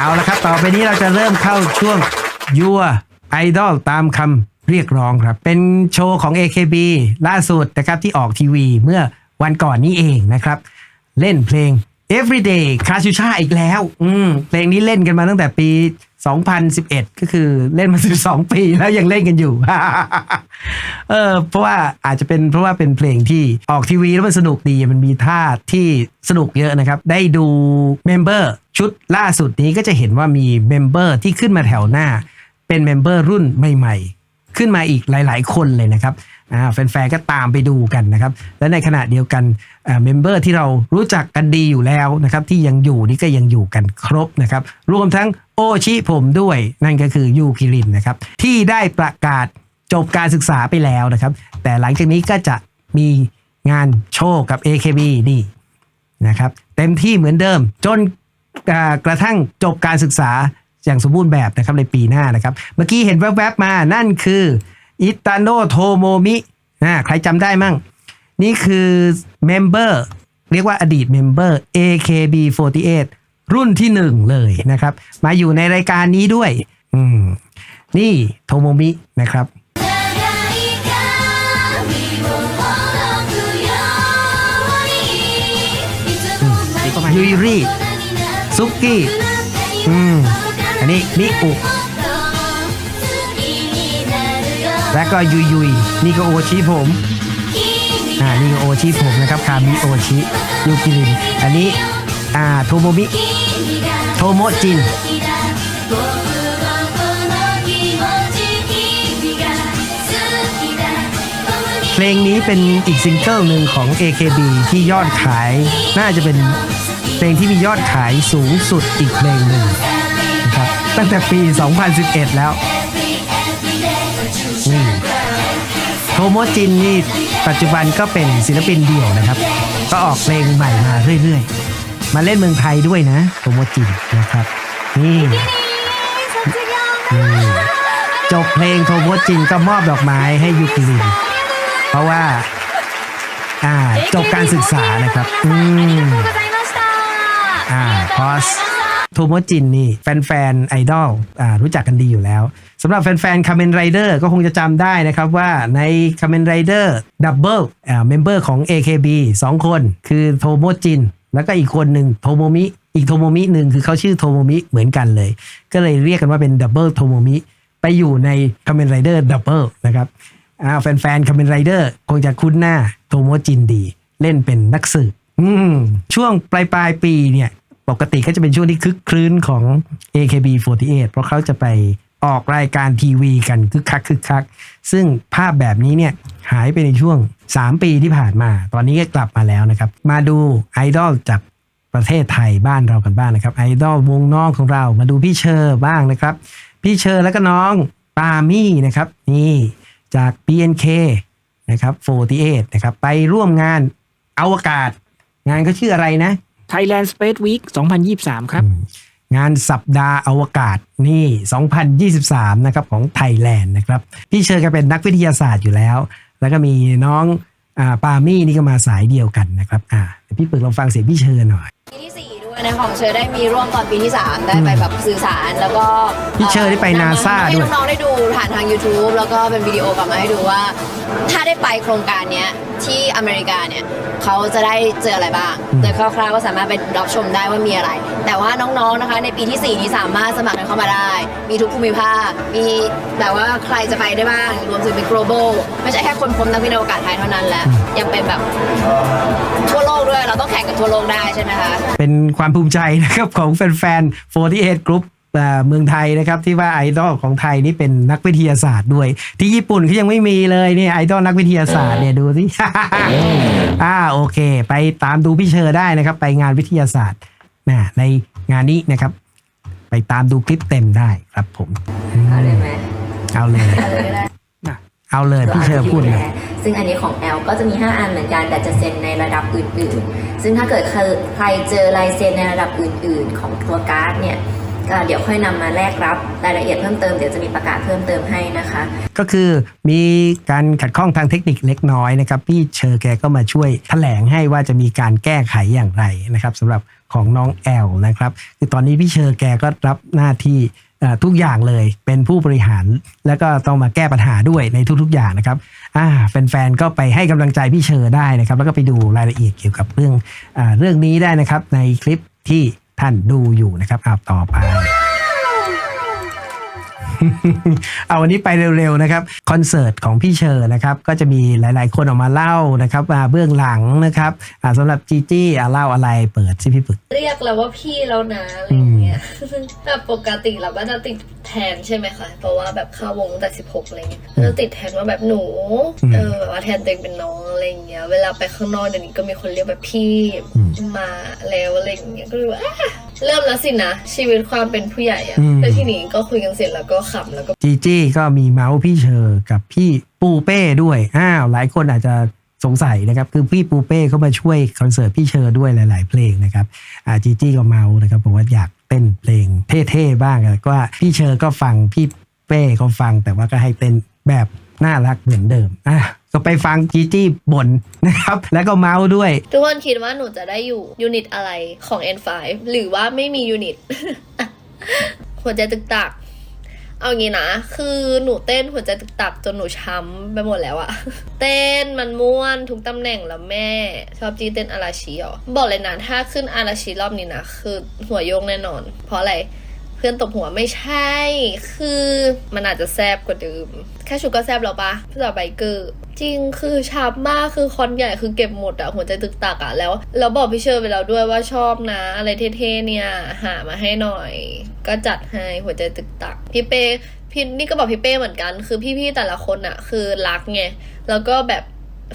เอาละครับ ต่อไปนี้เราจะเริ่มเข้าช่วงยัวไอดอลตามคำเรียกร้องครับ เป็นโชว์ของ AKB ล่าสุดนะครับที่ออกทีวีเมื่อวันก่อนนี้เองนะครับ เล่นเพลง Everyday คาชูชาอีกแล้ว อืมเพลงนี้เล่นกันมาตั้งแต่ปี 2011 ก็คือเล่นมา 12 ปีแล้วยังเล่นกันอยู่ เออเพราะว่าอาจจะเป็นเพราะว่าเป็นเพลงที่ออกทีวีแล้วมันสนุกดีมันมีท่าที่สนุกเยอะนะครับ ได้ดูเมมเบอร์ชุดล่าสุดนี้ก็จะเห็นว่ามีเมมเบอร์ที่ขึ้นมาแถวหน้า เป็นเมมเบอร์รุ่นใหม่ๆ ขึ้นมาอีกหลายๆ คนเลยนะครับแฟนๆก็ตามไปดูกันนะครับ และในขณะเดียวกันเมมเบอร์ที่เรารู้จักกันดีอยู่แล้วนะครับ ที่ยังอยู่นี่ก็ยังอยู่กันครบนะครับ รวมทั้ง โอชิผมด้วย นั่นก็คือยูคิรินนะครับ ที่ได้ประกาศจบการศึกษาไปแล้วนะครับ แต่หลังจากนี้ก็จะมีงานโชว์กับ AKB นี่นะครับ เต็มที่เหมือนเดิม จนกระทั่งจบการศึกษาอย่างสมบูรณ์แบบนะครับในปีหน้านะครับ เมื่อกี้เห็นแวบๆมานั่นคืออิตาโนโทโมมินะใครจำได้มั่ง นี่คือเมมเบอร์เรียกว่าอดีตเมมเบอร์ AKB48 รุ่นที่หนึ่งเลยนะครับ มาอยู่ในรายการนี้ด้วย อืม นี่โทโมมินะครับยูริซุกี้อืม อันนี้มิอุและก็ยุยยุยนี่ก็โอชิผม อ่า นี่ก็โอชิผมนะครับ คามิโอชิยูกิริน อันนี้ อ่าโทโมมิโทโมจินเพลงนี้เป็นอีกซิงเกิลหนึ่งของ AKB ที่ยอดขายน่าจะเป็นเพลงที่มียอดขายสูงสุดอีกเพลงหนึ่งนะครับตั้งแต่ปี 2011 แล้วโทโมจินนี่ปัจจุบันก็เป็นศิลปินเดี่ยวนะครับ ก็ออกเพลงใหม่มาเรื่อยๆ มาเล่นเมืองไทยด้วยนะโทโมจินนะครับนี่จบเพลงโทโมจินก็มอบดอกไม้ให้ยูกิรินเพราะว่า อ่าจบการศึกษานะครับอืมอ่าพอสโทโมจินนี่ แฟนๆไอดอลอ่ารู้จักกันดีอยู่แล้วสำหรับแฟนๆคาเมนไรเดอร์ก็คงจะจำได้นะครับว่าในคาเมนไรเดอร์ดับเบิลอ่าเมมเบอร์ของ AKB 2 คนคือโทโมจิน แล้วก็อีกคนหนึ่งโทโมมิ อีกโทโมมิหนึ่งคือเขาชื่อโทโมมิเหมือนกันเลย ก็เลยเรียกกันว่าเป็นดับเบิลโทโมมิ ไปอยู่ในคาเมนไรเดอร์ดับเบิลนะครับอาแฟนๆคาเมนไรเดอร์คงจะคุ้นหน้าโทโมจินดี เล่นเป็นนักสืบอืมช่วงปลายปลายๆปีเนี่ยปกติก็จะเป็นช่วงที่คึกครื้นของ AKB48 เพราะเขาจะไปออกรายการทีวีกันคึกคักคึกคัก ซึ่งภาพแบบนี้เนี่ยหายไปในช่วง 3 ปีที่ผ่านมา ตอนนี้ก็กลับมาแล้วนะครับ มาดูไอดอลจากประเทศไทยบ้านเรากันบ้างนะครับไอดอลวงน้องของเรามาดูพี่เชอร์บ้างนะครับ พี่เชอร์แล้วก็น้องปามี่นะครับ นี่จาก BNK นะครับ48นะครับ ไปร่วมงานอวกาศ งานเขาชื่ออะไรนะ Thailand Space Week 2023 ครับ งานสัปดาห์อวกาศนี่ 2023 นะครับของไทยแลนด์นะครับ พี่เชอร์ก็เป็นนักวิทยาศาสตร์อยู่แล้ว แล้วก็มีน้องอ่าปามี่นี่ก็มาสายเดียวกันนะครับอ่าพี่ปึกลองฟังเสียงพี่เชิญหน่อยปีที่ ด้วยนะของเชอได้มีร่วมตอนปีที่ 3 ได้ไปแบบสื่อสารแล้วก็พี่เชอร์ได้ไป NASA ให้ด้วย น้องๆได้ดูผ่านทาง YouTube แล้วก็เป็นวิดีโอกลับมาให้ดูว่า ถ้าได้ไปโครงการเนี้ยที่อเมริกาเนี่ยเขาจะได้เจออะไรบ้างอืมโดยคร่าวๆก็สามารถไปรับชมได้ว่ามีอะไร แต่ว่าน้องๆนะคะ ในปีที่ 4 นี้สามารถสมัครกันเข้ามาได้ มีทุกภูมิภาค มีแบบว่าใครจะไปได้บ้าง รวมถึงเป็น global ไม่ใช่แค่คนพบนักวิทยาศาสตร์ไทยเท่านั้นแหละยังเป็นแบบทั่วโลกด้วยเราต้องแข่งกับทั่วโลกได้ใช่ไหมคะ เป็นความภูมิใจนะครับของแฟนๆ48 Group อ่าเมืองไทยนะครับที่ว่าไอดอลของไทยนี่เป็นนักวิทยาศาสตร์ด้วย ที่ญี่ปุ่นเขายังไม่มีเลยเนี่ยไอดอลนักวิทยาศาสตร์เนี่ยดูสิอ่าโอเค ไปตามดูพี่เชอร์ได้นะครับ ไปงานวิทยาศาสตร์นะในงานนี้นะครับ ไปตามดูคลิปเต็มได้ครับผม เอาเลยไหมเอาเลย เอาเลยก็ได้เอาเลยพี่เชอร์พูดเลย ซึ่งอันนี้ของแอลก็จะมี 5 อันเหมือนกันแต่จะเซ็นในระดับอื่น ๆ ซึ่งถ้าเกิดใครใครเจอลายเซ็นในระดับอื่น ๆ ของตัวการ์ดเนี่ยเอ่อเดี๋ยวค่อยนำมาแลกรับรายละเอียดเพิ่มเติมเดี๋ยวจะมีประกาศเพิ่มเติมให้นะคะ ก็คือมีการขัดข้องทางเทคนิคเล็กน้อยนะครับพี่เชอร์แกก็มาช่วยแถลงให้ว่าจะมีการแก้ไขอย่างไรนะครับสำหรับของน้องแอลนะครับคือตอนนี้พี่เชอร์แกก็รับหน้าที่เอ่อ ทุกอย่างเลยเป็นผู้บริหาร แล้วก็ต้องมาแก้ปัญหาด้วยในทุกๆอย่างนะครับแฟนๆก็ไปให้กำลังใจพี่เชอร์ได้นะครับ แล้วก็ไปดูรายละเอียดเกี่ยวกับเรื่องอเรื่องนี้ได้นะครับ ในคลิปที่ท่านดูอยู่นะครับอาต่อไป เอาวันนี้ไปเร็วๆนะครับคอนเสิร์ตของพี่เชอร์นะครับก็จะมีหลายๆ คนออกมาเล่านะครับมาเบื้องหลังนะครับอ่าสำหรับจีจี้อะเล่าอะไรเปิดสิพี่ปึกเรียกเราว่าพี่แล้วนะอะไรอย่างเงี้ยแต่ปกติเราก็จะติดแทนใช่ไหมคะเพราะว่าแบบเข้าวงตั้งแต่สิบหกอะไรเงี้ยก็จะติดแทนว่าแบบหนูอืมเออแบบว่าแทนตัวเองเป็นน้องอะไรอย่างเงี้ยเวลาไปข้างนอกเดี๋ยวนี้ก็มีคนเรียกแบบพี่อืมมาแล้วอะไรอย่างเงี้ยก็เลยว่าอะ เริ่มแล้วสินะชีวิตความเป็นผู้ใหญ่อะอืม แล้วทีนี้ก็คุยกันเสร็จแล้วก็ขำแล้วก็จีจี้ก็มีเมาส์พี่เชอร์กับพี่ปูเป้ด้วยอ้าวหลายคนอาจจะสงสัยนะครับ คือพี่ปูเป้เขามาช่วยคอนเสิร์ตพี่เชอร์ด้วยหลาย ๆ เพลงนะครับอ่าจีจี้ก็เมาส์นะครับบอกว่าอยากเต้นเพลงเท่ๆบ้างแล้วก็พี่เชอร์ก็ฟังพี่เป้ก็ฟังแต่ว่าก็ให้เต้นแบบน่ารักเหมือนเดิมอะ ก็ไปฟังจีจี้บ่นนะครับ แล้วก็เมาส์ด้วย ทุกคนคิดว่าหนูจะได้อยู่ยูนิตอะไรของ N5 หรือว่าไม่มียูนิต หัวใจตึกตัก เอางี้นะ คือหนูเต้นหัวใจตึกตักจนหนูช้ำไปหมดแล้วอะเต้นมันม่วนทุกตำแหน่งแล้วแม่ ชอบจีเต้นอาราชิเหรอบอกเลยนะถ้าขึ้นอาราชิรอบนี้นะคือหัวโยงแน่นอน เพราะอะไร เพื่อนตบหัวไม่ใช่ คือมันอาจจะแซบกว่าเดิม แค่ชุดก็แซบแล้วปะพี่สาวไบเกอร์จริงคือชับมากคือคอนใหญ่คือเก็บหมดอะหัวใจตึกตักอะแล้วแล้วบอกพี่เชอร์ไปแล้วด้วยว่าชอบนะ อะไรเท่ๆเนี่ย หามาให้หน่อย ก็จัดให้หัวใจตึกตัก พี่เป้พี่นี่ก็บอกพี่เป้เหมือนกัน คือพี่ๆแต่ละคนอะคือรักไงแล้วก็แบบ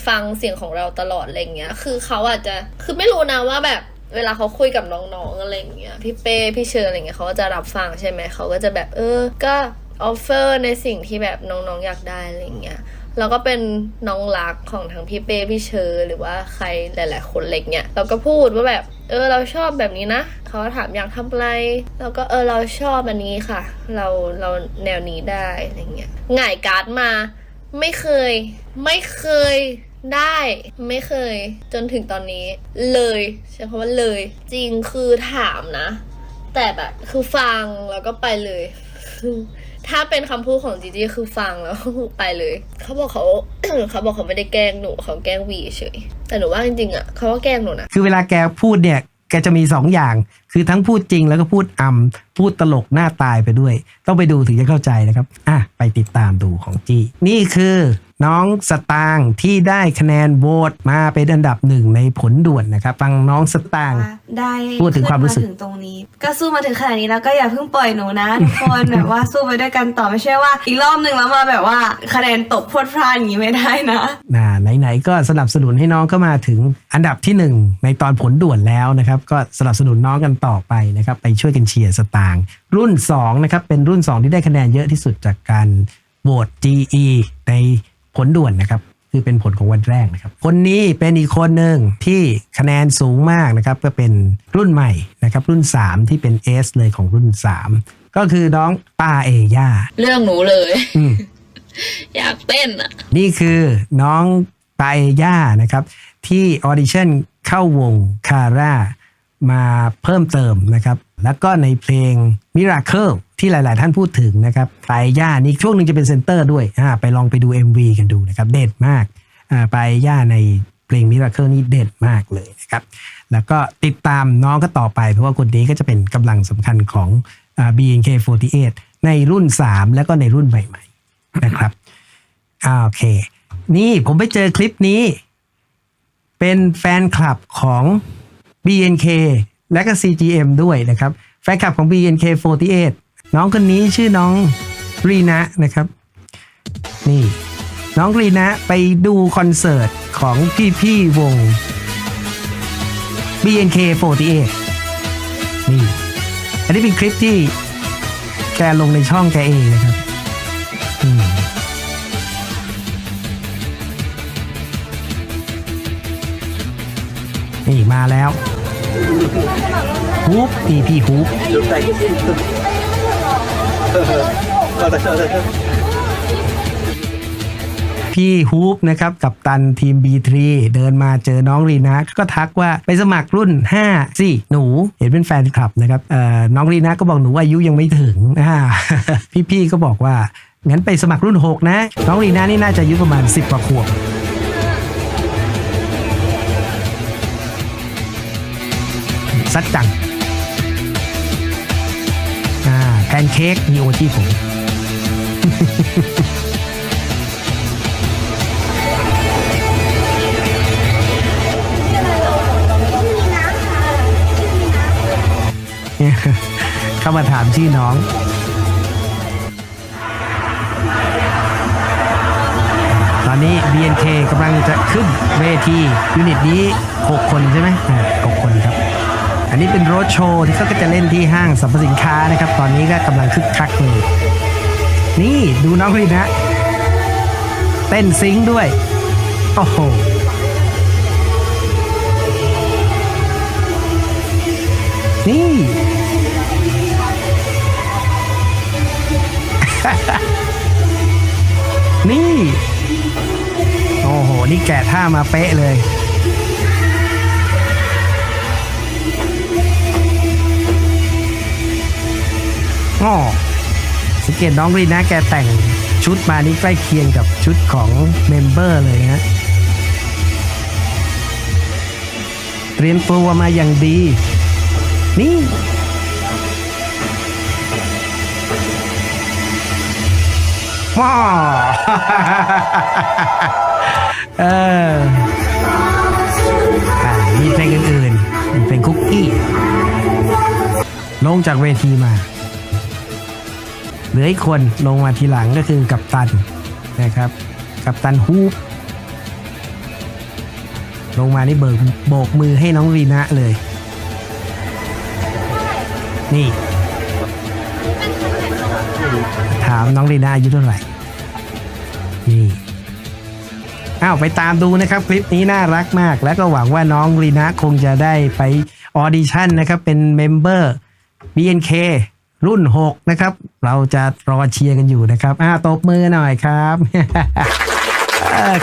ฟังเสียงของเราตลอดอะไรเงี้ย คือเขาอาจจะคือไม่รู้นะว่าแบบ เวลาเขาคุยกับน้องๆอะไรอย่างเงี้ยพี่เป้พี่เชอร์อะไรเงี้ยเขาก็จะรับฟังใช่ไหมเขาก็จะแบบเออก็ออฟเฟอร์ในสิ่งที่แบบน้องๆอยากได้อะไรเงี้ยเราก็เป็นน้องรักของทั้งพี่เป้พี่เชอร์หรือว่าใครหลาย ๆ คนอะไรเงี้ยเราก็พูดว่าแบบ เออเราชอบแบบนี้นะเขาก็ถามอยากทำอะไรเราก็เออเราชอบอันนี้ค่ะ เราเราแนวนี้ได้อะไรเงี้ยหง่ายการ์ดมา ไม่เคย ไม่เคย ได้ไม่เคย จนถึงตอนนี้ เลยใช้คำว่าเลย จริงคือถามนะ แต่แบบคือฟังแล้วก็ไปเลย ถ้าเป็นคำพูดของจีจีคือฟังแล้วไปเลย เขาบอกเขา เขาบอกเขาไม่ได้แกล้งหนูเขาแกล้งวีเฉยแต่หนูว่าจริงๆอะเขาก็แกล้งหนูนะคือเวลาแกพูดเนี่ยแกจะมีสองอย่าง คือทั้งพูดจริงแล้วก็พูดอำพูดตลกหน้าตายไปด้วย ต้องไปดูถึงจะเข้าใจนะครับ อะ ไปติดตามดูของจีนี่คือ น้องสตางค์ที่ได้คะแนนโหวตมาเป็นอันดับหนึ่งในผลด่วนนะครับ ฟังน้องสตางค์ได้พูดถึงความรู้สึกขึ้นถึงตรงนี้ ก็สู้มาถึงขนาดนี้แล้วก็อย่าเพิ่งปล่อยหนูนะทุกคนแบบว่าสู้ไปด้วยกันต่อไม่ใช่ว่า อีกรอบหนึ่งแล้วมาแบบว่าคะแนนตกพรวดพลาดอย่างนี้ไม่ได้นะน่าไหนๆก็สนับสนุนให้น้องเข้ามาถึงอันดับที่หนึ่งในตอนผลด่วนแล้วนะครับ ก็สนับสนุนน้องกันต่อไปนะครับไปช่วยกันเชียร์สตางค์รุ่น2นะครับเป็นรุ่น 2 ที่ได้คะแนนเยอะที่สุดจากการโหวต GE ใน ผลด่วนนะครับ คือเป็นผลของวันแรกนะครับ คนนี้เป็นอีกคนหนึ่งที่คะแนนสูงมากนะครับ ก็เป็นรุ่นใหม่นะครับ รุ่น 3 ที่เป็น S เลยของรุ่น 3 ก็คือน้องปาเอย่า เรื่องหนูเลยอืมอยากเต้นอะ นี่คือน้องปาเอย่านะครับ ที่ออดิชั่นเข้าวงคาร่ามาเพิ่มเติมนะครับ แล้วก็ในเพลง Miracle ที่หลาย ๆ ท่านพูดถึงนะครับปย่านี่ช่วงหนึ่งจะเป็นเซนเตอร์ด้วยอ่าไปลองไปดู MV กันดูนะครับเด็ดมากอ่าปย่าในเพลง Miracle นี่เด็ดมากเลยนะครับ แล้วก็ติดตามน้องก็ต่อไป เพราะว่าคนนี้ก็จะเป็นกำลังสำคัญของอ่า BNK48 ในรุ่น 3 แล้วก็ในรุ่นใหม่ ๆ นะครับโอเค นี่ผมไปเจอคลิปนี้ เป็นแฟนคลับของ BNK และก็ CGM ด้วยนะครับ แฟนคลับของ BNK48 น้องคนนี้ชื่อน้องรีนะนะครับ นี่ น้องรีนะไปดูคอนเสิร์ตของพี่ๆวง BNK48 นี่ อันนี้เป็นคลิปที่แกลงในช่องแกเองนะครับนี่มาแล้วฮูปนี่พี่ฮูป พี่ฮูปนะครับกับตันทีม B3 เดินมาเจอน้องรีนาก็ทักว่าไปสมัครรุ่น 5 สิหนูเห็นเป็นแฟนคลับนะครับเอ่อน้องรีนาก็บอกหนูอายุยังไม่ถึงพี่ๆก็บอกว่า งั้นไปสมัครรุ่น 6 นะ น้องรีนานี่น่าจะอายุประมาณ 10กว่าขวบซัดจังแพนเค้กมีโอที่ผม เข้ามาถามชื่อน้องตอนนี้ BNK กำลังจะขึ้นเวทียูนิตนี้ 6 คนใช่ไหม6คนครับ อันนี้เป็นโรดโชว์ที่เขาก็จะเล่นที่ห้างสรรพสินค้านะครับ ตอนนี้ก็กำลังคึกคักเลย นี่ดูน้องคนนี้นะ เต้นซิงค์ด้วย โอ้โหนี่ นี่ โอ้โห นี่แกะท่ามาเป๊ะเลยอ๋อ สังเกตน้องรีนะแกแต่งชุดมานี่ใกล้เคียงกับชุดของเมมเบอร์เลยนะเตรียมตัวมาอย่างดี นี่ ว้าเอออะมีเพลงอื่นๆเพลงคุกกี้ ลงจากเวทีมา เหลืออีกคนลงมาทีหลังก็คือกัปตันนะครับ กัปตันฮูปลงมานี่เบิกโบกมือให้น้องรีนะเลย นี่ ถามน้องรีนะอายุเท่าไหร่ นี่อ้าวไปตามดูนะครับ คลิปนี้น่ารักมาก แล้วก็หวังว่าน้องรีนะคงจะได้ไปออดิชั่นนะครับ เป็นเมมเบอร์ BNK รุ่น 6 นะครับ เราจะรอเชียร์กันอยู่นะครับอ้าตบมือหน่อยครับ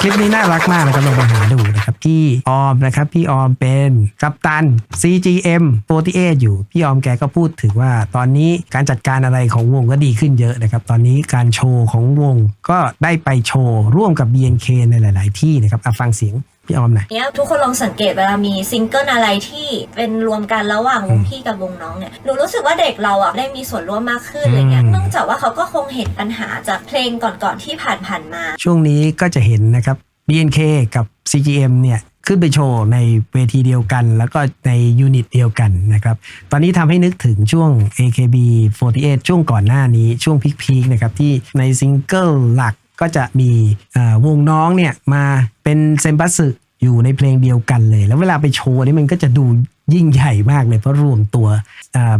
คลิปนี้น่ารักมากนะครับลองไปหาดูนะครับพี่ออมนะครับ พี่ออมเป็นกัปตัน CGM 48อยู่ พี่ออมแกก็พูดถึงว่าตอนนี้การจัดการอะไรของวงก็ดีขึ้นเยอะนะครับ ตอนนี้การโชว์ของวงก็ได้ไปโชว์ร่วมกับ BNK ในหลาย ๆ ที่นะครับอะฟังเสียง พี่ออมหน่อย เนี้ยทุกคนลองสังเกตเวลามีซิงเกิลอะไรที่เป็นรวมกันระหว่างวงพี่กับวงน้องเนี่ยหนูรู้สึกว่าเด็กเราอะได้มีส่วนร่วมมากขึ้นอะไรเงี้ยอืม เนื่องจากว่าเขาก็คงเห็นปัญหาจากเพลงก่อนๆที่ผ่านๆมา ช่วงนี้ก็จะเห็นนะครับ BNK กับ CGM เนี่ยขึ้นไปโชว์ในเวทีเดียวกัน แล้วก็ในยูนิตเดียวกันนะครับ ตอนนี้ทำให้นึกถึงช่วง AKB48 ช่วงก่อนหน้านี้ช่วงพีคๆนะครับ ที่ในซิงเกิลหลัก ก็จะมีวงน้องเนี่ยมาเป็นเซมบัสึอยู่ในเพลงเดียวกันเลย แล้วเวลาไปโชว์นี่มันก็จะดูยิ่งใหญ่มากเลยเพราะรวมตัว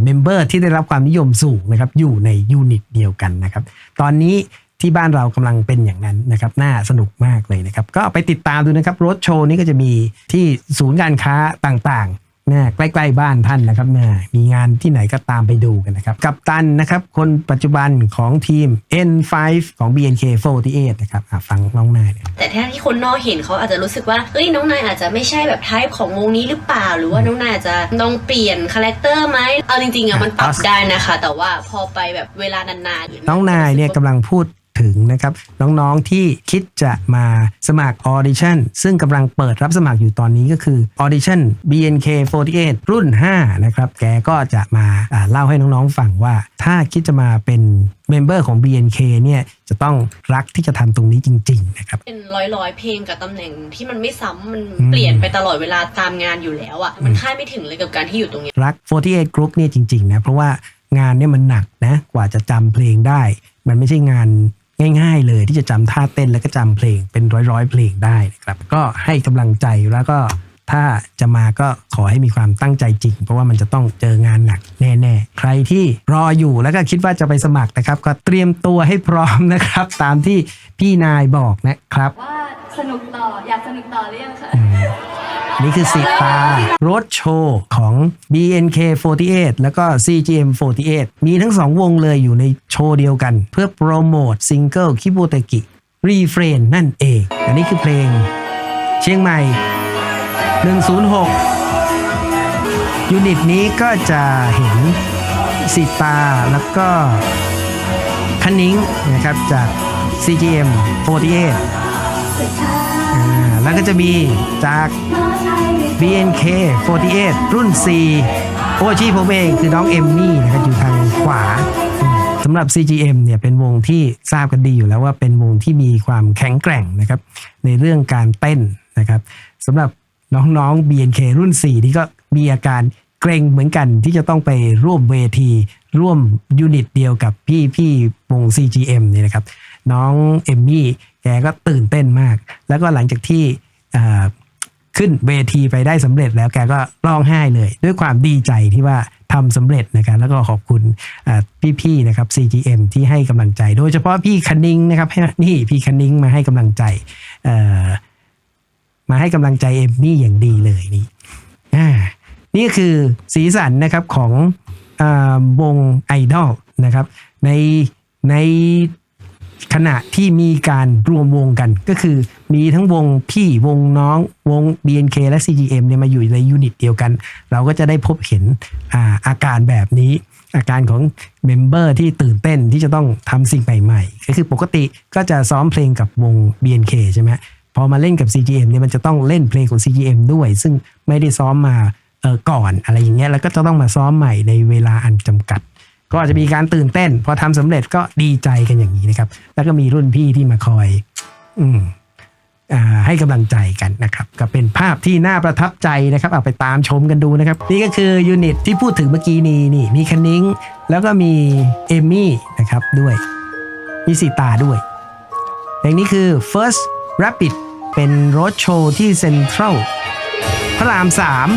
เมมเบอร์ที่ได้รับความนิยมสูงนะครับอยู่ในยูนิตเดียวกันนะครับตอนนี้ที่บ้านเรากำลังเป็นอย่างนั้นนะครับน่าสนุกมากเลยนะครับ ก็ไปติดตามดูนะครับรถโชว์นี้ก็จะมีที่ศูนย์การค้าต่าง นะใกล้ๆบ้านท่านนะครับนะมีงานที่ไหนก็ตามไปดูกันนะครับ กับตันนะครับ คนปัจจุบันของทีม N5 ของ BNK48 นะครับอะฟังน้องนายเนี่ยแต่ถ้าที่คนนอกเห็นเขาอาจจะรู้สึกว่าเอ้ยน้องนายอาจจะไม่ใช่แบบไทป์ของวงนี้หรือเปล่า หรือว่าน้องนายอาจจะต้องเปลี่ยนคาแรคเตอร์ไหมเอาจริงๆอะมันปรับได้นะคะ แต่ว่าพอไปแบบเวลานานๆน้องนายเนี่ยกำลังพูด ถึงนะครับ น้องๆที่คิดจะมาสมัครออดิชั่นซึ่งกำลังเปิดรับสมัครอยู่ตอนนี้ก็คือออดิชั่น BNK48 รุ่น 5 นะครับ แกก็จะมาอ่าเล่าให้น้องๆฟังว่า ถ้าคิดจะมาเป็นเมมเบอร์ของ BNK เนี่ยจะต้องรักที่จะทำตรงนี้จริง ๆ นะครับ เป็นร้อยร้อยๆเพลงกับตำแหน่งที่มันไม่ซ้ำมันอืมเปลี่ยนไปตลอดเวลาตามงานอยู่แล้วอะมันคาดไม่ถึงเลยกับการที่อยู่ตรงเนี้ยรัก 48 Group เนี่ยจริงๆนะเพราะว่างานเนี่ยมันหนักนะกว่าจะจำเพลงได้ มันไม่ใช่งาน ง่าย ๆ เลยที่จะจำท่าเต้นแล้วก็จำเพลงเป็นร้อยๆ เพลงได้นะครับ ก็ให้กำลังใจแล้วก็ถ้าจะมาก็ขอให้มีความตั้งใจจริง เพราะว่ามันจะต้องเจองานหนักแน่ๆ ใครที่รออยู่แล้วก็คิดว่าจะไปสมัครนะครับ ก็เตรียมตัวให้พร้อมนะครับ ตามที่พี่นายบอกนะครับ ว่าสนุกต่ออยากสนุกต่อหรือยังคะ อืมนี่คือสิตารถโชว์ของ BNK48 แล้วก็ CGM48 มีทั้งสองวงเลยอยู่ในโชว์เดียวกัน เพื่อโปรโมทซิงเกิลคิโบเตกิรีเฟรนนั่นเอง อันนี้คือเพลง เชียงใหม่ 106 ยูนิตนี้ก็จะเห็นสิตาแล้วก็คันนิ้งนะครับจาก CGM 48 แล้วก็จะมีจาก BNK 48 รุ่น 4 โอชีผมเองคือน้องเอมมี่นะครับอยู่ทางขวาสำหรับ CGM เนี่ยเป็นวงที่ทราบกันดีอยู่แล้วว่าเป็นวงที่มีความแข็งแกร่งนะครับ ในเรื่องการเต้นนะครับสำหรับน้องๆ BNK รุ่น 4 นี่ก็มีอาการเกรงเหมือนกันที่จะต้องไปร่วมเวทีร่วมยูนิตเดียวกับพี่พี่วง CGM เนี่ยนะครับ น้องเอมมี่แกก็ตื่นเต้นมาก แล้วก็หลังจากที่ ขึ้นเวทีไปได้สำเร็จแล้วแกก็ร้องไห้เลย ด้วยความดีใจที่ว่าทำสำเร็จนะครับแล้วก็ขอบคุณพี่ๆนะครับ CGM ที่ให้กำลังใจ โดยเฉพาะพี่คันนิงนะครับนี่พี่คันนิงมาให้กำลังใจมาให้กำลังใจเอมมี่อย่างดีเลยนี่นี่คือสีสันนะครับของอวงไอดอลนะครับในใน ขณะที่มีการรวมวงกัน ก็คือมีทั้งวงพี่วงน้องวง BNK และ CGM เนี่ยมาอยู่ในยูนิตเดียวกัน เราก็จะได้พบเห็นอาอาการแบบนี้ อาการของเมมเบอร์ที่ตื่นเต้นที่จะต้องทำสิ่งใหม่ๆก็คือปกติก็จะซ้อมเพลงกับวง BNK ใช่ไหมพอมาเล่นกับ CGM เนี่ยมันจะต้องเล่นเพลงของ CGM ด้วย ซึ่งไม่ได้ซ้อมมาก่อนอะไรอย่างเงี้ยแล้วก็จะต้องมาซ้อมใหม่ในเวลาอันจำกัด ก็อาจจะมีการตื่นเต้น พอทำสำเร็จก็ดีใจกันอย่างนี้นะครับ แล้วก็มีรุ่นพี่ที่มาคอย อืมอ่าให้กำลังใจกันนะครับ ก็เป็นภาพที่น่าประทับใจนะครับ เอาไปตามชมกันดูนะครับ นี่ก็คือยูนิตที่พูดถึงเมื่อกี้นี้นี่มีคันนิ้งแล้วก็มีเอมมี่นะครับด้วย มีสีตาด้วยเพลงนี้คือ first rapid เป็นรถโชว์ที่เซ็นทรัลพระรามสาม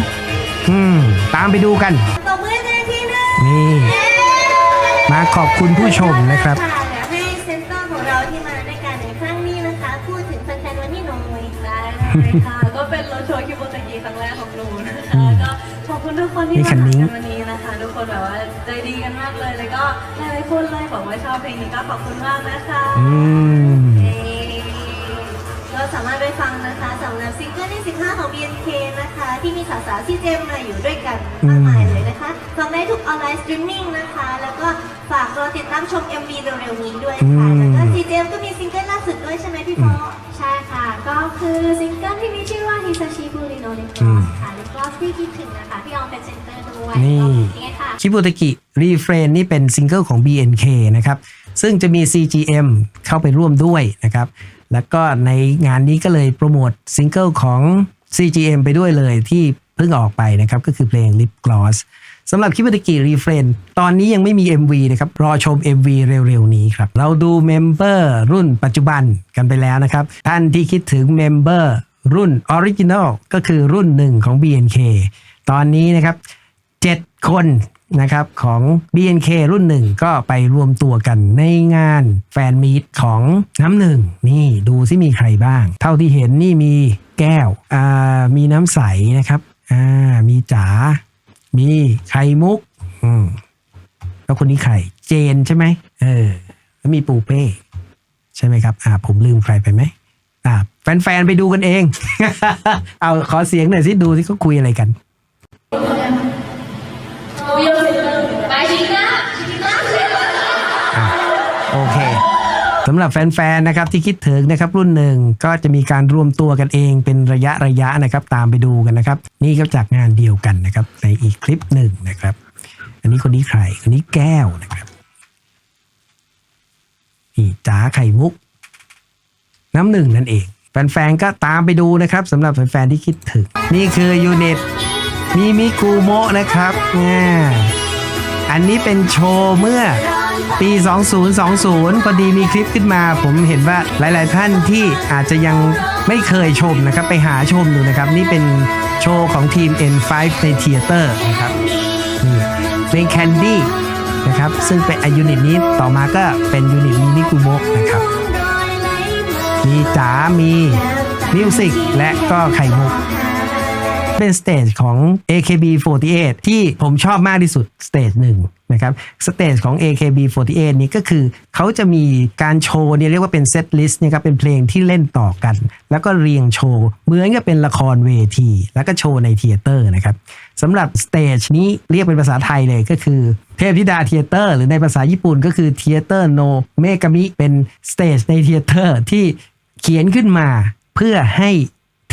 อืมตามไปดูกันตบมือให้ทีนึงนี่ มาขอบคุณผู้ชมนะครับเดี๋ยวให้เซนเตอร์ของเราที่มาในการในครั้งนี้นะคะ พูดถึงแฟนๆวันนี้หน่อยได้เลยค่ะก็เป็นรถโชว์คิวโบตะกีครั้งแรกของหนูนะคะก็ขอบคุณทุกคนที่นี่มาคันหานิ้งกันวันนี้นะคะทุกคนแบบว่าใจดีกันมากเลยแล้วก็หลายๆคนเลยบอกว่าชอบเพลงนี้ก็ขอบคุณมากนะคะอืมเย้ก็ สามารถไปฟังนะคะสำหรับซิงเกิลที่ 15 ของ BNK นะคะ ที่มีสาวๆที่เจมมาอยู่ด้วยกันมากมายเลยนะคะฟังได้ทุกออนไลน์สตรีมมิ่งนะคะ แล้วก็ฝากรอติดตามชม MV เร็วๆนี้ด้วยค่ะอืมแล้วก็ CJM ก็มีซิงเกิลล่าสุดด้วยใช่ไหมพี่พอใช่ค่ะ ก็คือซิงเกิลที่มีชื่อว่า Hisashi Burino n e c r o s ค่ะ n e c r o s ที่คิดถึงนะคะพี่ออมเป็นเซนเตอร์ด้วยนี่ยังไงค่ะคิบุตะกิรีเฟรนนี่เป็นซิงเกิลของ BNK นะครับซึ่งจะมี CGM เข้าไปร่วมด้วยนะครับ แล้วก็ในงานนี้ก็เลยโปรโมทซิงเกิลของ CGM ไปด้วยเลยที่เพิ่งออกไปนะครับ ก็คือเพลง Lip Gloss สำหรับคิบุตะกิรีเฟรนตอนนี้ยังไม่มี MV นะครับ รอชม MV เร็ว ๆ นี้ครับ เราดูเมมเบอร์รุ่นปัจจุบันกันไปแล้วนะครับ ท่านที่คิดถึงเมมเบอร์รุ่นออริจิน l ลก็คือรุ่นหนึ่งของ BNK ตอนนี้นะครับ 7 คน นะครับของ BNK รุ่นหนึ่งก็ไปรวมตัวกันในงานแฟนมีตของน้ำหนึ่งนี่ดูซิมีใครบ้าง เท่าที่เห็นนี่มีแก้วมีน้ำใสนะครับมีจ๋า มีไข่มุกมแล้วคนนี้ใครเจนใช่ไหมเออแล้วมีปูเป้ใช่ไหมครับ อ่าผมลืมใครไปไหมอ่าแฟนๆไปดูกันเอง เอาขอเสียงหน่อยสิดูที่เขาคุยอะไรกัน โอเคสำหรับแฟนๆ นะครับที่คิดถึงนะครับรุ่นหนึ่งก็จะมีการรวมตัวกันเองเป็นระยะระยะนะครับตามไปดูกันนะครับ นี่ก็จากงานเดียวกันนะครับในอีกคลิปหนึ่งนะครับ อันนี้คนนี้ใครคนนี้แก้วนะครับนี่จ๋าไข่มุก น้ำหนึ่งนั่นเอง แฟนๆ ก็ตามไปดูนะครับสำหรับแฟนๆ ที่คิดถึง นี่คือยูนิต มีมิกูโมะนะครับเนี่ยอันนี้เป็นโชว์เมื่อปี 2020 พอดีมีคลิปขึ้นมา ผมเห็นว่าหลาย ๆ ท่านที่อาจจะยังไม่เคยชมนะครับ ไปหาชมดูนะครับ นี่เป็นโชว์ของทีม N5 ในเทเตอร์นะครับนี่เพลง Candy นะครับ ซึ่งเป็นอายูนิตนี้ต่อมาก็เป็นยูนิตมินิกุโมะนะครับ มีจ๋ามีมิวสิกและก็ไข่มุก เป็นสเตจของ AKB48 ที่ผมชอบมากที่สุดสเตจหนึ่งนะครับสเตจของ AKB48 นี้ก็คือเขาจะมีการโชว์เนี่ยเรียกว่าเป็นเซตลิสต์นี่ยครับเป็นเพลงที่เล่นต่อกัน แล้วก็เรียงโชว์ เหมือนกับเป็นละครเวที แล้วก็โชว์ในเทเตอร์นะครับสำหรับสเตจนี้เรียกเป็นภาษาไทยเลยก็คือเทพธิดาเทเตอร์หรือในภาษาญี่ปุ่นก็คือเทเตอร์โนเมกามิเป็นสเตจในเทเตอร์ที่เขียนขึ้นมาเพื่อให้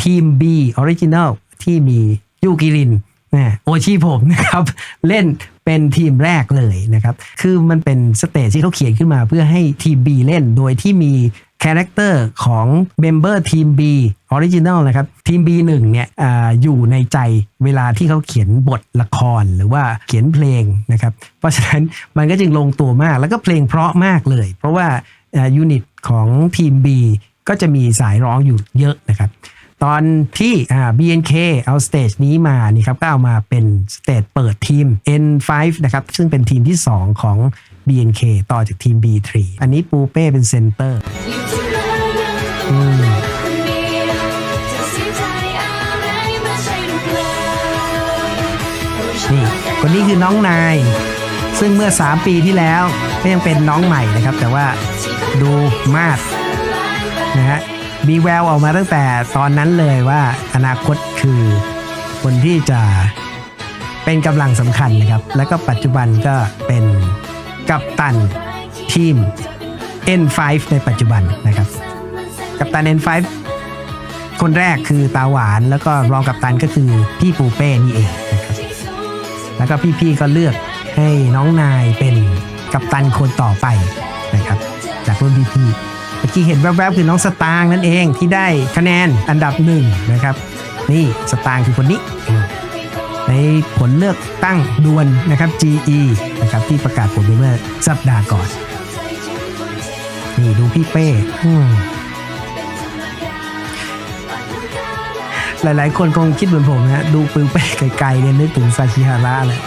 ทีม B Original ที่มียูกิรินโอชิผมนะครับเล่นเป็นทีมแรกเลยนะครับ คือมันเป็นสเตจที่เขาเขียนขึ้นมาเพื่อให้ทีม B เล่นโดยที่มีคาแรคเตอร์ของเมมเบอร์ทีม B Original นะครับ ทีม B1 เนี่ยออยู่ในใจเวลาที่เขาเขียนบทละครหรือว่าเขียนเพลงนะครับ เพราะฉะนั้นมันก็จึงลงตัวมากแล้วก็เพลงเพราะมากเลย เพราะว่ายูนิตของทีม B ก็จะมีสายร้องอยู่เยอะนะครับ ตอนที่อ่า BNK เอาสเตจนี้มานี่ครับก็เอามาเป็นสเตจเปิดทีม N5 นะครับซึ่งเป็นทีมที่ 2 ของ BNK ต่อจากทีม B3 อันนี้ปูเป้เป็นเซนเตอร์อยู่ที่เรายังคงรักคนเดียวจะเสียใจอะไรไม่ใช่หรือเปล่านี่คนนี้คือน้องนาย ซึ่งเมื่อ 3 ปีที่แล้วก็ยังเป็นน้องใหม่นะครับ แต่ว่าดูมากนะฮะ มีแววออกมาตั้งแต่ตอนนั้นเลยว่าอนาคตคือคนที่จะเป็นกำลังสำคัญนะครับ แล้วก็ปัจจุบันก็เป็นกัปตันทีม N5 ในปัจจุบันนะครับ กัปตัน N5 คนแรกคือตาหวานแล้วก็รองกัปตันก็คือพี่ปูเป้นี่เองนะครับแล้วก็พี่ๆก็เลือกให้น้องนายเป็นกัปตันคนต่อไปนะครับ จากรุ่นพี่ๆ กี้เห็นแวบๆคือน้องสตางค์นั่นเองที่ได้คะแนนอันดับหนึ่งนะครับนี่สตางค์คือคนนี้ ในผลเลือกตั้งดวลนะครับ GE นะครับที่ประกาศผลเมื่อสัปดาห์ก่อน นี่ดูพี่เป้หลายๆ คนคงคิดเหมือนผมนะดูปืนเป้ไกลๆเนี่ยนึกถึงซาชิฮาระเลย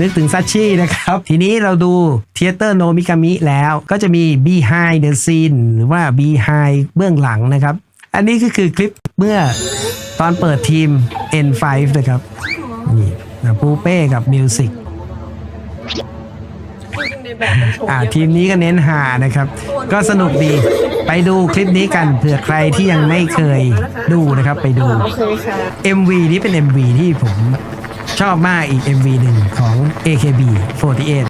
นึกถึงซัชชี่นะครับ ทีนี้เราดูเทเตอร์โนมิกามิแล้วก็จะมี Behind the Scene หรือว่า Behind เบื้องหลังนะครับ อันนี้ก็คือคลิปเมื่อตอนเปิดทีม N5 นะครับ นี่ปูเป้กับมิวสิกอ่าทีมนี้ก็เน้นหานะครับ ก็สนุกดีไปดูคลิปนี้กันเผื่อใครที่ยังไม่เคยดูนะครับไปดู MV นี้เป็น MV ที่ผม ชอบมากอีก MV หนึ่งของ AKB48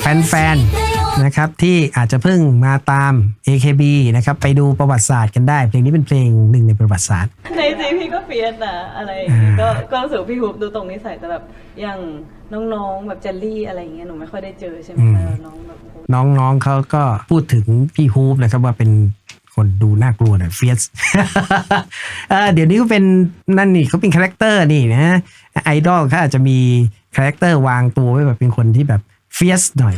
แฟนๆ นะครับที่อาจจะเพิ่งมาตาม AKB นะครับไปดูประวัติศาสตร์กันได้ เพลงนี้เป็นเพลงหนึ่งในประวัติศาสตร์ ในจริงพี่ก็เฟียสนะอะไรอย่างงี้อ่าก็ก็รู้สึกว่าพี่ฮุบดูตรงนิสัยแต่แบบอย่างน้องๆแบบเจลลี่อะไรอย่างเงี้ยหนูไม่ค่อยได้เจอใช่ไหมคะน้องแบบโอ้โหน้องๆเขาก็พูดถึงพี่ฮูปนะครับว่าเป็นคนดูน่ากลัวหน่อยเฟียสเดี๋ยวนี้ก็เป็นนั่นนี่เขาเป็นคาแรคเตอร์นี่นะไอดอลเขาอาจจะมีคาแรคเตอร์วางตัวไว้แบบเป็นคนที่แบบ เฟียสหน่อย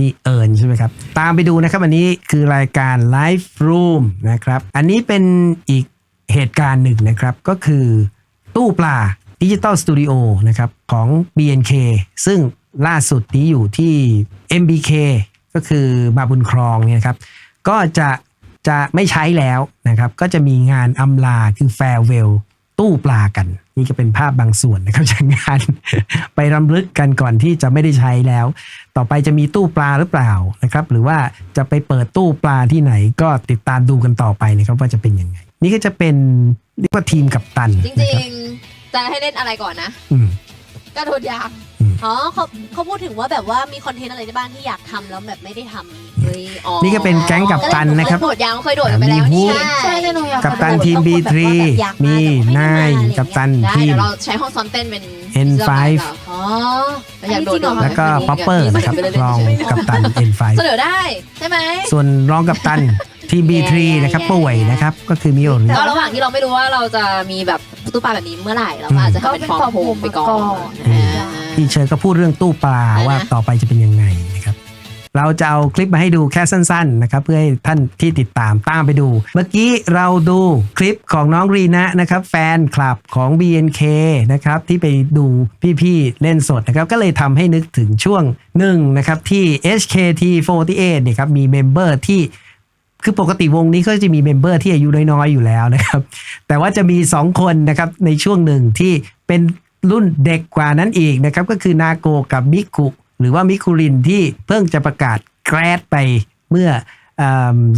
นี่เอิญใช่ไหมครับ ตามไปดูนะครับ อันนี้คือรายการ Live Room นะครับ อันนี้เป็นอีกเหตุการณ์หนึ่งนะครับ ก็คือตู้ปลาดิจิตอลสตูดิโอนะครับ ของ BNK ซึ่งล่าสุดนี้อยู่ที่ MBK ก็คือมาบุญครองเนี่ยครับ ก็จะจะไม่ใช้แล้วนะครับ ก็จะมีงานอำลาคือแฟร์เวล ตู้ปลากัน นี่ก็เป็นภาพบางส่วนนะครับจากงาน ไปรำลึกกันก่อนที่จะไม่ได้ใช้แล้ว ต่อไปจะมีตู้ปลาหรือเปล่านะครับ หรือว่าจะไปเปิดตู้ปลาที่ไหนก็ติดตามดูกันต่อไปนะครับว่าจะเป็นยังไง นี่ก็จะเป็นเรียกว่าทีมกับตันจนะริคบงๆจะให้เล่นอะไรก่อนนะอืมกระโดดยาง อ๋อเขาเขาพูดถึงว่าแบบว่ามีคอนเทนต์อะไรได้บ้างที่อยากทำแล้วแบบไม่ได้ทำเฮ้ยอ๋อนี่ก็เป็นแก๊งกับตันนะครับโดดยางเคยโดดกันไปแล้วมีนี่ฮูปใช่ใช่หนูอยากกัปตันทีม B3 มีนายกัปตันได้ทีม เดี๋ยวเราใช้ห้องซ้อมเต้นเป็น N5 อ๋อเราอยากโดดแล้วก็ป๊อปเปอร์นะครับรองกัปตัน N5 เสนอได้ใช่ไหมส่วนรองกัปตันทีม B3 นะครับป่วยนะครับก็คือมิโอริ ก็ระหว่างที่เราไม่รู้ว่าเราจะมีแบบตู้ปลาแบบนี้เมื่อไหร่เราก็อาจจะทำเป็นฟอร์มโฮมไปก่อน พี่เชิญก็พูดเรื่องตู้ปลาว่าต่อไปจะเป็นยังไงนะครับ เราจะเอาคลิปมาให้ดูแค่สั้นๆนะครับ เพื่อให้ท่านที่ติดตามตามไปดู เมื่อกี้เราดูคลิปของน้องรีนะนะครับ แฟนคลับของ BNK นะครับที่ไปดูพี่ๆเล่นสดนะครับ ก็เลยทำให้นึกถึงช่วงหนึ่งนะครับที่ HKT48 เนี่ยครับมีเมมเบอร์ที่คือปกติวงนี้ก็จะมีเมมเบอร์ที่อายุน้อยๆอยู่แล้วนะครับ แต่ว่าจะมี 2 คนนะครับในช่วงหนึ่งที่เป็น รุ่นเด็กกว่านั้นอีกนะครับ ก็คือนาโกกับมิคุหรือว่ามิคุรินที่เพิ่งจะประกาศแกรดไปเมื่ออ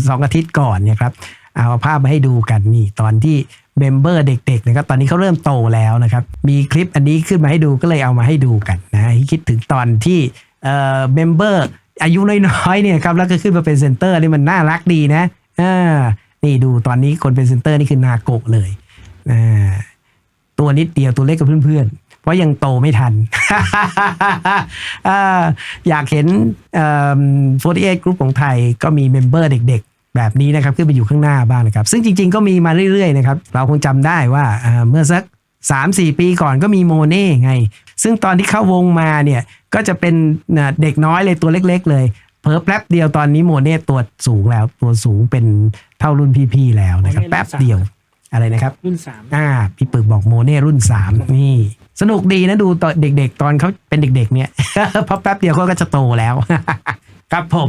สองอาทิตย์ก่อนนี่ยครับ เอาภาพมาให้ดูกันนี่ตอนที่เมมเบอร์เด็กๆนะครับตอนนี้เขาเริ่มโตแล้วนะครับ มีคลิปอันนี้ขึ้นมาให้ดูก็เลยเอามาให้ดูกันนะคิดถึงตอนที่เอ่อเมมเบอร์อายุน้อยๆเนี่ยครับแล้วก็ขึ้นมาเป็นเซนเตอร์นี่มันน่ารักดีนะอ่านี่ดูตอนนี้คนเป็นเซนเตอร์นี่คือนาโกะเลยอ่า ตัวนิดเดียวตัวเล็กกับเพื่อนๆ เพราะยังโตไม่ทันอ่าอยากเห็นเอ่อ48กรุ๊ปของไทยก็มีเมมเบอร์เด็กๆ แบบนี้นะครับ ขึ้นไปอยู่ข้างหน้าบ้างนะครับ ซึ่งจริงๆ ก็มีมาเรื่อยๆนะครับ เราคงจำได้ว่าอ่าเมื่อสัก 3-4 ปีก่อนก็มีโมเน่ไง ซึ่งตอนที่เข้าวงมาเนี่ยก็จะเป็นน่ะเด็กน้อยเลยตัวเล็ก ๆ เลยเพอแป๊บเดียวตอนนี้โมเน่ตัวสูงแล้วตัวสูงเป็นเท่ารุ่นพี่ๆแล้วนะครับโมเน่รุ่นแป๊บเดียว อะไรนะครับ รุ่นสามอ่าพี่ปึกบอกโมเน่รุ่น3นี่สนุกดีนะดูตอนเด็ก ๆ ตอนเขาเป็นเด็ก ๆ เนี่ยเพราะแป๊บเดียวเขาก็จะโตแล้ว ครับผม